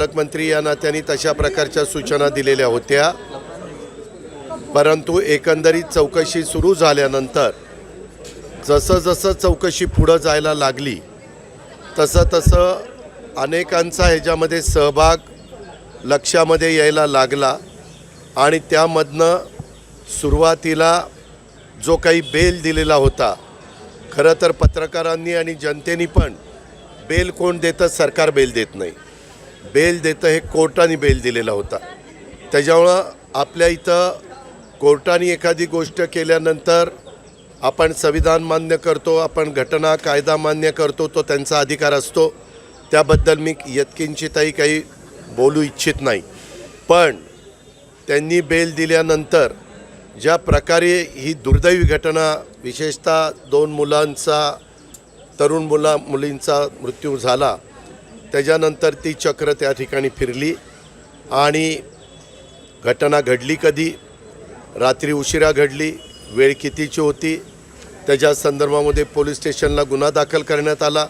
पालकमंत्री या नात्याने तशा प्रकारच्या सूचना दिलेल्या होत्या. परंतु एकंदरीत चौकशी सुरू झाल्यानंतर जसं जसं चौकशी पुढं जायला लागली तसं तसं अनेकांचा ह्याच्यामध्ये सहभाग लक्षामध्ये यायला लागला आणि त्यामधनं सुरुवातीला जो काही बेल दिलेला होता खरं तर पत्रकारांनी आणि जनतेनी पण बेल कोण देतं सरकार बेल देत नाही. बेल देतं हे कोर्टाने बेल दिलेला होता. त्याच्यामुळं आपल्या इथं कोर्टाने एखादी गोष्ट केल्यानंतर आपण संविधान मान्य करतो आपण घटना कायदा मान्य करतो तो त्यांचा अधिकार असतो. त्याबद्दल मी यत्किंचितही काही बोलू इच्छित नाही. पण त्यांनी बेल दिल्यानंतर ज्या प्रकारे ही दुर्दैवी घटना विशेषतः दोन मुलांचा तरुण मुला मुलींचा मृत्यू झाला त्याच्यानंतर ती चक्र त्या ठिकाणी फिरली आणि घटना घडली कधी? रात्री उशिरा घडली वेळ कितीची होती? त्याच्या संदर्भामध्ये पोलीस स्टेशनला गुन्हा दाखल करण्यात आला.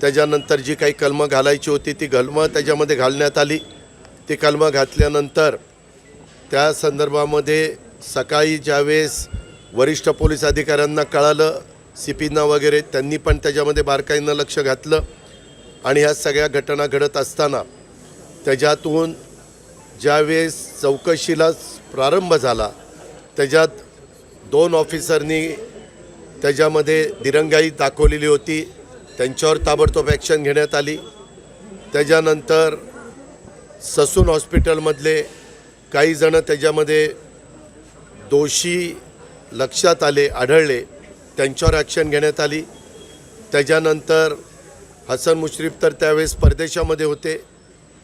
त्याच्यानंतर जी काही कलमं घालायची होती ती कलमं त्याच्यामध्ये घालण्यात आली. ती कलमं घातल्यानंतर त्या संदर्भामध्ये सकाळी ज्यावेळेस वरिष्ठ पोलीस अधिकाऱ्यांना कळालं सी वगैरे त्यांनी पण त्याच्यामध्ये बारकाईनं लक्ष घातलं. आणि ह्या सगळ्या घटना घडत असताना त्याच्यातून ज्यावेळेस चौकशीला प्रारंभ झाला त्याच्यात दोन ऑफिसरनी त्याच्यामध्ये दिरंगाई दाखवलेली होती. त्यांच्यावर ताबडतोब ॲक्शन घेण्यात आली. त्याच्यानंतर ससून हॉस्पिटलमधले काही जणं त्याच्यामध्ये दोषी लक्षात आले आढळले. त्यांच्यावर ॲक्शन घेण्यात आली. त्याच्यानंतर हसन मुश्रीफ तर त्यावेळेस परदेशामध्ये होते.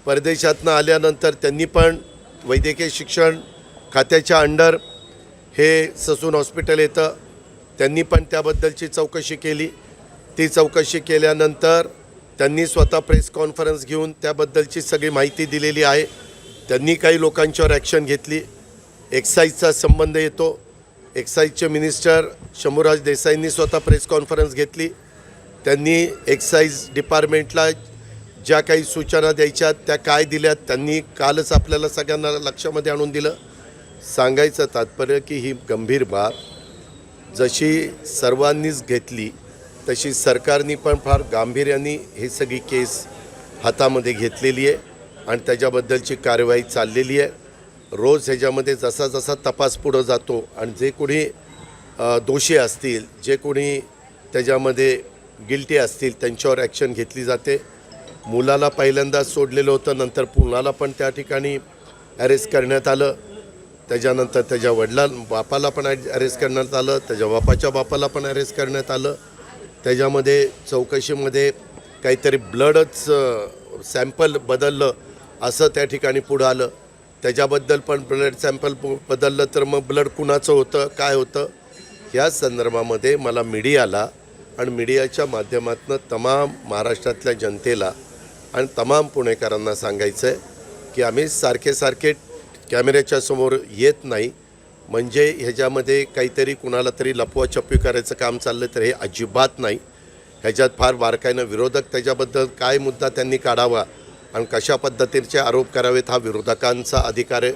परदेशातनं आल्यानंतर त्यांनी पण वैद्यकीय शिक्षण खात्याच्या अंडर हे ससून हॉस्पिटल येतं. त्यांनी पण त्याबद्दलची चौकशी केली. ती चौकशी केल्यानंतर त्यांनी स्वतः प्रेस कॉन्फरन्स घेऊन त्याबद्दलची सगळी माहिती दिलेली आहे. त्यांनी काही लोकांच्यावर ॲक्शन घेतली. एक्साईजचा संबंध येतो. एक्साईजचे मिनिस्टर शंभूराज देसाईंनी स्वतः प्रेस कॉन्फरन्स घेतली. त्यांनी एक्साईज डिपार्टमेंटला ज्या काही सूचना द्यायच्या त्या काय दिल्यात त्यांनी कालच आपल्याला सगळ्यांना लक्षामध्ये आणून दिलं. सांगायचं तात्पर्य की ही गंभीर बाब जशी सर्वांनीच घेतली तशी सरकारने पण फार गांभीर्याने ही सगळी केस हातामध्ये घेतलेली आहे आणि त्याच्याबद्दलची कार्यवाही चाललेली आहे. रोज ह्याच्यामध्ये जसा जसा तपास पुढं जातो आणि जे कोणी दोषी असतील जे कोणी त्याच्यामध्ये गिल्टी असतील त्यांच्यावर ॲक्शन घेतली जाते. मुलाला पहिल्यांदाच सोडलेलं होतं नंतर पुण्याला पण त्या ठिकाणी अरेस्ट करण्यात आलं. त्याच्यानंतर त्याच्या वडिला बापाला पण अरेस्ट करण्यात आलं त्याच्या बापाच्या बापाला पण अरेस्ट करण्यात आलं. त्याच्यामध्ये चौकशीमध्ये काहीतरी ब्लडच सॅम्पल बदललं असं त्या ठिकाणी पुढं आलं. त्याच्याबद्दल पण ब्लड सॅम्पल बदललं तर मग ब्लड कुणाचं होतं काय होतं? या संदर्भामध्ये मला मीडियाला आणि मीडियाच्या माध्यमातून तमाम महाराष्ट्रातल्या जनतेला आणि तमाम पुणेकरांना सांगायचं आहे की आम्ही सारखे सारखे कॅमेऱ्याच्या समोर येत नाही. म्हणजे ह्याच्यामध्ये काहीतरी कुणाला तरी लपवाछपवी करायचं काम चाललं तर हे अजिबात नाही. ह्याच्यात फार बारकाईनं विरोधक त्याच्याबद्दल काय मुद्दा त्यांनी काढावा आणि कशा पद्धतीचे आरोप करावेत हा विरोधकांचा अधिकार आहे.